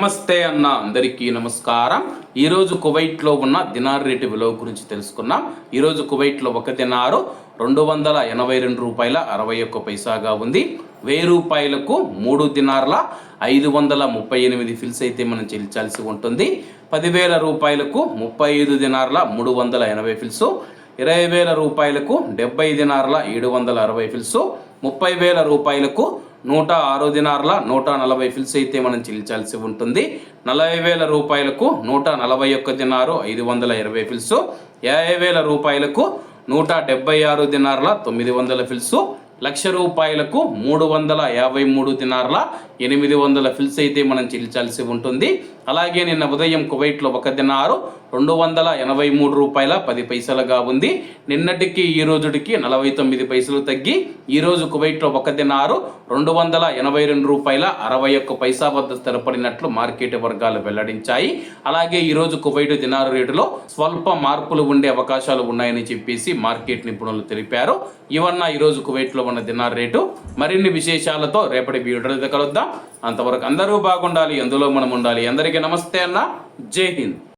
నమస్తే అన్న అందరికీ నమస్కారం. ఈరోజు కువైట్లో ఉన్న దినార్ రేటు విలువ గురించి తెలుసుకున్నాం. ఈరోజు కువైట్లో ఒక దినారు రెండు వందల ఎనభై రెండు రూపాయల అరవై ఒక్క పైసాగా ఉంది. వెయ్యి రూపాయలకు మూడు దినార్ల ఐదు వందల ముప్పై ఎనిమిది ఫిల్స్ అయితే మనం చెల్లించాల్సి ఉంటుంది. పదివేల రూపాయలకు ముప్పై ఐదు దినార్ల మూడు వందల ఎనభై ఫిల్స్ ఇరవై వేల రూపాయలకు డెబ్బై దినార్ల ఏడు వందల అరవై ఫిల్స్ ముప్పై వేల రూపాయలకు నూట ఆరు దినార్ల నూట నలభై ఫిల్స్ అయితే మనం చెల్లించాల్సి ఉంటుంది. నలభై వేల రూపాయలకు నూట నలభై ఒక్క దినారు ఐదు వందల ఇరవై ఫిల్స్. యాభై వేల రూపాయలకు నూట డెబ్బై ఆరు దినార్ల తొమ్మిది వందల ఫిల్సు. లక్ష రూపాయలకు మూడు వందల యాభై మూడు దినార్ల ఎనిమిది వందల ఫిల్స్ అయితే మనం చెల్లించాల్సి ఉంటుంది. అలాగే నిన్న ఉదయం కువైట్లో ఒక దినారు రెండు వందల ఎనభై మూడు రూపాయల పది పైసలుగా ఉంది. నిన్నటికి ఈ రోజుటికి నలభై తొమ్మిది పైసలు తగ్గి ఈరోజు కువైట్లో ఒక దినారు రెండు వందల ఎనభై రెండు రూపాయల అరవై ఒక్క పైసా వద్ద స్థిరపడినట్లు మార్కెట్ వర్గాలు వెల్లడించాయి. అలాగే ఈరోజు కువైట్ దినారు రేటులో స్వల్ప మార్పులు ఉండే అవకాశాలు ఉన్నాయని చెప్పేసి మార్కెట్ నిపుణులు తెలిపారు. ఇవన్న ఈరోజు కువైట్లో ఉన్న దినార్ రేటు మరిన్ని విశేషాలతో రేపటి వీడియో కలుద్దాం. అంతవరకు అందరూ బాగుండాలి అందులో మనం ఉండాలి. అందరికీ నమస్తే అన్న. జై హింద్.